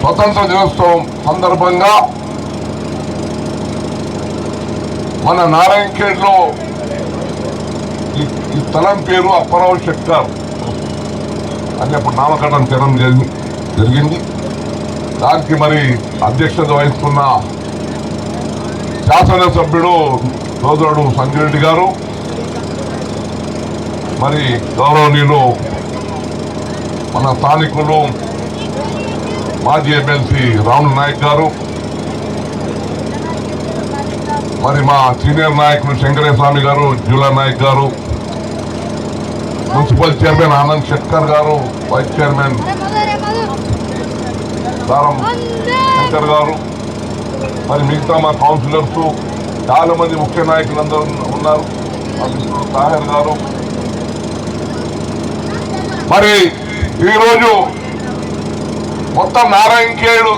స్వతంత్ర దినోత్సవం సందర్భంగా మన నారాయణఖేడ్లో ఈ ఈ స్థలం పేరు అప్పారావు శెట్కర్ అని అప్పుడు నామకరణం చేయడం జరిగి జరిగింది. దానికి మరి అధ్యక్షత వహిస్తున్న శాసనసభ్యుడు సోదరుడు సంజయ్ రెడ్డి గారు మరి గౌరవనీయులు మన స్థానికులు మాజీ ఎమ్మెల్సీ రాముల నాయక్ గారు మరి మా సీనియర్ నాయకులు శంకరేస్వామి స్వామి గారు జూలా నాయక్ గారు మున్సిపల్ చైర్మన్ ఆనంద్ శెట్కర్ గారు వైస్ చైర్మన్ దారం శంకర్ గారు మరి మిగతా మా కౌన్సిలర్స్ చాలా మంది ముఖ్య నాయకులు అందరూ ఉన్నారు తాహర్ గారు. మరి ఈరోజు మొత్తం నారాయణకేయుడు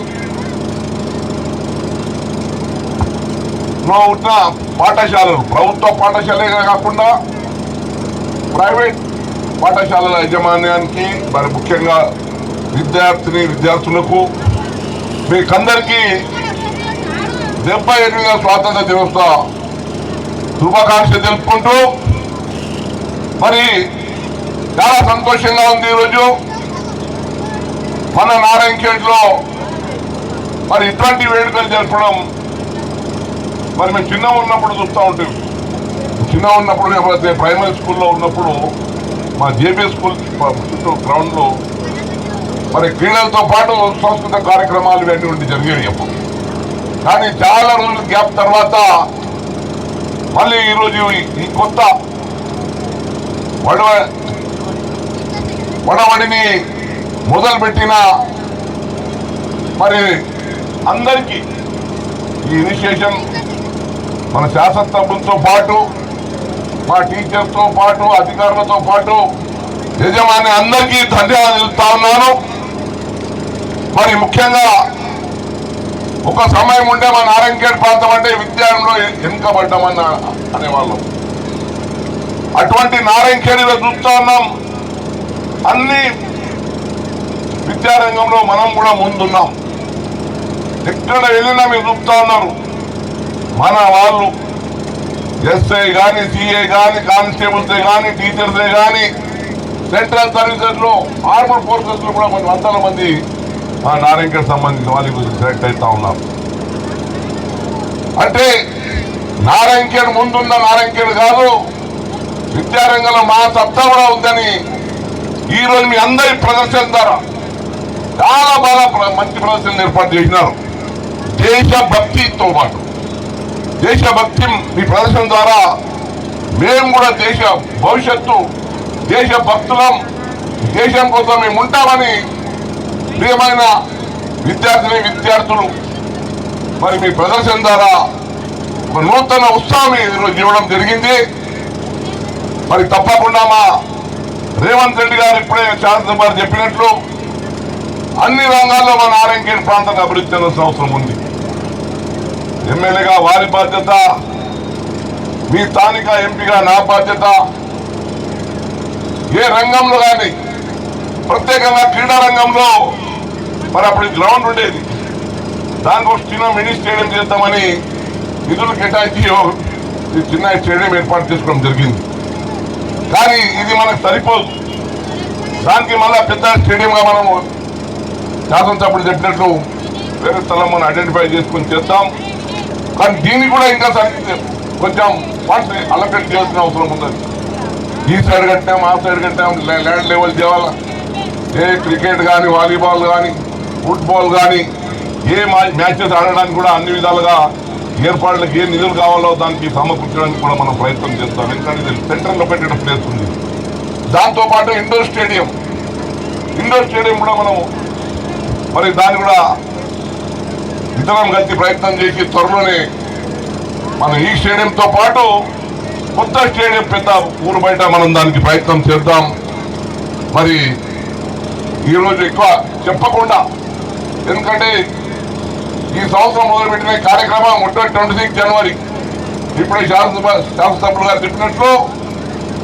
లో ఉన్న పాఠశాలలు ప్రభుత్వ పాఠశాలే కాకుండా ప్రైవేట్ పాఠశాలల యాజమాన్యానికి మరి ముఖ్యంగా విద్యార్థిని విద్యార్థులకు మీకందరికీ డెబ్బై ఎనిమిదవ స్వాతంత్ర దివస శుభాకాంక్షలు తెలుపుకుంటూ మరి చాలా సంతోషంగా ఉంది ఈరోజు. మన నారాయణఖేడ్లో మరి ఇటువంటి వేడుకలు జరపడం మరి మేము చిన్న ఉన్నప్పుడు చూస్తూ ఉంటాం. చిన్న ఉన్నప్పుడు లేకపోతే ప్రైమరీ స్కూల్లో ఉన్నప్పుడు మా జేబీ స్కూల్ చుట్టూ గ్రౌండ్లో మరి క్రీడలతో పాటు సంస్కృత కార్యక్రమాలు ఇవన్నీ ఉండి జరిగేవి అప్పుడు. కానీ చాలా రోజుల గ్యాప్ తర్వాత మళ్ళీ ఈరోజు ఈ- ఈ కొత్త వడవ వడవడిని మొదలుపెట్టిన మరి అందరికీ ఈ ఇనిషియేషన్ మన శాసనసభ్యులతో పాటు మా టీచర్తో పాటు అధికారులతో పాటు యజమాని అందరికీ ధన్యవాదాలు తెలుపుతా ఉన్నాను. మరి ముఖ్యంగా ఒక సమయం ఉంటే మన నారాయణఖేడ్ ప్రాంతం అంటే విద్యారంలో వెనుకబడ్డామన్న అనేవాళ్ళం. అటువంటి నారాయణఖేడిలో చూస్తా ఉన్నాం. అన్ని విద్యారంగంలో మనం కూడా ముందున్నాం. ఎక్కడ వెళ్ళినా మీరు చూపుతా ఉన్నారు. మన వాళ్ళు ఎస్ఐ కానీ సిఐ కానీ కానిస్టేబుల్సే కానీ టీచర్సే కానీ సెంట్రల్ సర్వీసెస్లో ఆర్మర్ కూడా కొన్ని వందల మంది ఆ నారాయణకి సంబంధించిన వాళ్ళకి సెలెక్ట్ అవుతా ఉన్నారు. అంటే నారాయణకేడు ముందున్న నారాయణఖేడ్ కాదు విద్యారంగంలో మా సత్తా కూడా ఉందని ఈ రోజు మీ అందరి ప్రదర్శన ద్వారా చాలా బాగా మంచి ప్రదర్శనలు ఏర్పాటు చేసినారు. దేశభక్తితో పాటు. దేశభక్తి మీ ప్రదర్శన ద్వారా మేము కూడా దేశ భవిష్యత్తు దేశ భక్తులం దేశం కోసం మేము ఉంటామని ప్రియమైన విద్యార్థిని విద్యార్థులు మరి మీ ప్రదర్శన ద్వారా ఒక నూతన ఉత్సాహం ఈరోజు ఇవ్వడం జరిగింది. మరి తప్పకుండా మా రేవంత్ రెడ్డి గారు ఇప్పుడే శాసనసభ చెప్పినట్లు అన్ని రంగాల్లో మన ఆరోగ్య ప్రాంతాన్ని అభివృద్ధి చెందాల్సిన అవసరం ఉంది. ఎమ్మెల్యేగా వారి బాధ్యత మీ స్థానిక ఎంపీగా నా బాధ్యత. ఏ రంగంలో కానీ ప్రత్యేకంగా క్రీడా రంగంలో మరి అప్పుడు గ్రౌండ్ ఉండేది. దానికోసం చిన్న మినీ స్టేడియం చేద్దామని నిధులు కేటాయించి చిన్న స్టేడియం ఏర్పాటు చేసుకోవడం జరిగింది. కానీ ఇది మనకు సరిపోదు. దానికి మళ్ళా పెద్ద స్టేడియంగా మనము శాసనసభ్యుడు చెప్పినట్లు వేరే స్థలం మనం ఐడెంటిఫై చేసుకొని చేద్దాం. కానీ దీన్ని కూడా ఇంకా కొంచెం ఫండ్స్ అలొకేట్ చేయాల్సిన అవసరం ఉన్నది. ఈ సైడ్ కట్టాం ఆ సైడ్ కట్టాం ల్యాండ్ లెవెల్ చేయాల? ఏ క్రికెట్ కానీ వాలీబాల్ కానీ ఫుట్బాల్ కానీ ఏ మ్యాచెస్ ఆడడానికి కూడా అన్ని విధాలుగా ఏర్పాట్లకు ఏ నిధులు కావాలో దానికి సమకూర్చడానికి కూడా మనం ప్రయత్నం చేస్తాం. ఎందుకంటే ఇది సెంట్రల్లో పెట్టిన ప్లేస్ ఉంది. దాంతోపాటు ఇండోర్ స్టేడియం. ఇండోర్ స్టేడియం కూడా మనం మరి దాన్ని కూడా ఇద్దరం కలిసి ప్రయత్నం చేసి త్వరలోనే మనం ఈ స్టేడియంతో పాటు కొత్త స్టేడియం పెద్ద ఊరు బయట మనం దానికి ప్రయత్నం చేద్దాం. మరి ఈరోజు ఎక్కువ చెప్పకుండా ఎందుకంటే ఈ సంవత్సరం మొదలుపెట్టిన కార్యక్రమం మొట్ట ట్వంటీ సిక్స్ జనవరి. ఇప్పుడే శాసనసభ శాసనసభ్యులు గారు చెప్పినట్లు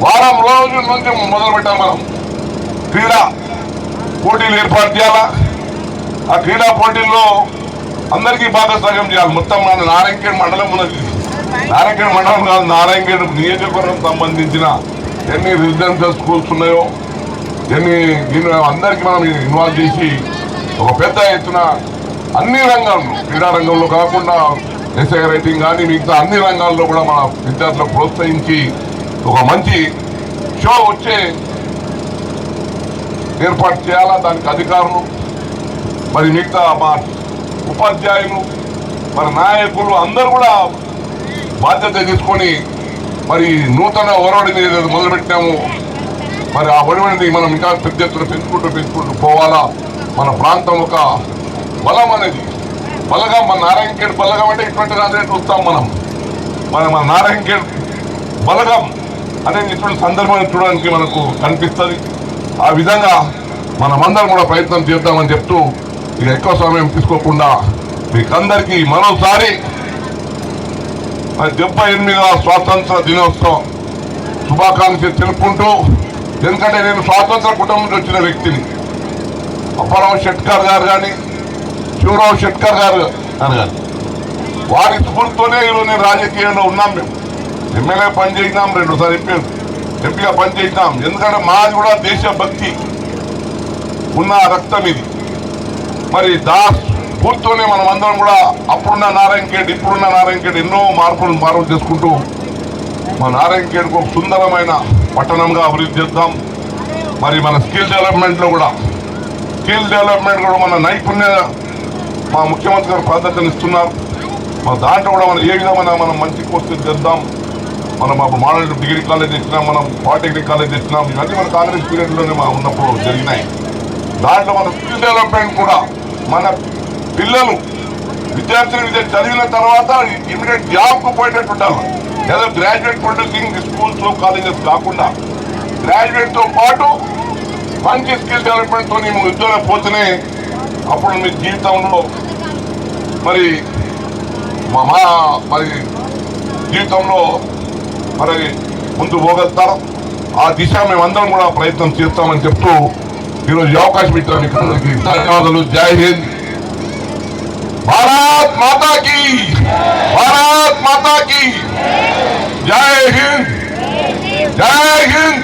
వారం రోజుల నుంచి మొదలు పెట్టాలి మనం. క్రీడా పోటీలు ఏర్పాటు చేయాలా? ఆ క్రీడా పోటీల్లో అందరికీ భాగస్వామ్యం చేయాలి. మొత్తం మన నారాయణఖేడ్ మండలం ఉన్నది. నారాయణఖేడ్ మండలం కాదు నారాయణఖేడ్ నియోజకవర్గం సంబంధించిన ఎన్ని రెసిడెన్షియల్ స్కూల్స్ ఉన్నాయో ఎన్ని దీన్ని అందరికీ మనం ఇన్వాల్వ్ చేసి ఒక పెద్ద ఎత్తున అన్ని రంగాల్లో క్రీడా రంగంలో కాకుండా ఎస్ఐ రైటింగ్ కానీ మిగతా అన్ని రంగాల్లో కూడా మన విద్యార్థులకు ప్రోత్సహించి ఒక మంచి షో వచ్చే ఏర్పాటు చేయాలా? దానికి అధికారులు మరి మిగతా మా ఉపాధ్యాయులు మరి నాయకులు అందరూ కూడా బాధ్యత తీసుకొని మరి నూతన ఒరవడిని మొదలుపెట్టాము. మరి ఆ ఒరవడిని మనం ఇంకా పెద్ద ఎత్తున పెంచుకుంటూ పెంచుకుంటూ పోవాలా? మన ప్రాంతం ఒక బలం అనేది. బలగం మన నారాయణఖేడ్ బలగం అంటే ఇటువంటి రాజు చూస్తాం మనం? మన మన నారాయణఖేడ్ బలగం అనేది ఇటువంటి సందర్భాన్ని చూడడానికి మనకు కనిపిస్తుంది. ఆ విధంగా మనమందరం కూడా ప్రయత్నం చేద్దామని చెప్తూ ఇక ఎక్కువ సమయం తీసుకోకుండా మీకందరికీ మరోసారి డెబ్బై ఎనిమిదవ స్వాతంత్ర దినోత్సవం శుభాకాంక్షలు తెలుపుకుంటూ ఎందుకంటే నేను స్వాతంత్ర కుటుంబం నుంచి వచ్చిన వ్యక్తిని. అప్పారావు షెట్కర్ గారు కానీ శివరావు షెట్కర్ గారు అని కానీ వారి స్ఫూర్తితోనే ఈరోజు నేను రాజకీయంలో ఉన్నాం మేము. ఎమ్మెల్యే పనిచేసినాం రెండుసారి ఎంపీ ఎంపీగా పనిచేసినాం ఎందుకంటే మాది కూడా దేశభక్తి ఉన్న రక్తం ఇది. మరి దా కూర్చొని మనం అందరం కూడా అప్పుడున్న నారాయణఖేడ్ ఇప్పుడున్న నారాయణఖేడ్ ఎన్నో మార్పులు మార్పులు చేసుకుంటూ మా నారాయణఖేడ్కు ఒక సుందరమైన పట్టణంగా అభివృద్ధి చేద్దాం. మరి మన స్కిల్ డెవలప్మెంట్లో కూడా స్కిల్ డెవలప్మెంట్ కూడా మన నైపుణ్య మా ముఖ్యమంత్రి గారు ప్రాధాన్యత ఇస్తున్నారు. మన దాంట్లో కూడా మనం ఏ విధమైన మనం మంచి కోర్సులు చేద్దాం. మనం అప్పుడు మోడల్ డిగ్రీ కాలేజ్ ఇచ్చినాం మనం పాలిటెక్నిక్ కాలేజ్ ఇచ్చినాం. ఇవన్నీ మన కాంగ్రెస్ పీరియడ్లోనే మనం ఉన్నప్పుడు జరిగినాయి. దాంట్లో మన స్కిల్ డెవలప్మెంట్ కూడా మన పిల్లలు విద్యార్థులు విద్య చదివిన తర్వాత ఇమీడియట్ జాబ్కు పోయేటట్టు ఉండాలి. లేదా గ్రాడ్యుయేట్ ప్రొడ్యూసింగ్ స్కూల్స్ కాలేజెస్ కాకుండా గ్రాడ్యుయేట్తో పాటు మంచి స్కిల్ డెవలప్మెంట్తో మేము ఉద్యోగం పోతేనే అప్పుడు మీ జీవితంలో మరి మా మా మరి జీవితంలో మరి ముందు పోగలుగుతారు. ఆ దిశ మేమందరం కూడా ప్రయత్నం చేస్తామని చెప్తూ ఈరోజు అవకాశం ఇచ్చారు మీకు అందరికీ ధన్యవాదాలు జై హింద్ భారత్ మాతాకి భారత్ మాతాకి జై హింద్ జై హింద్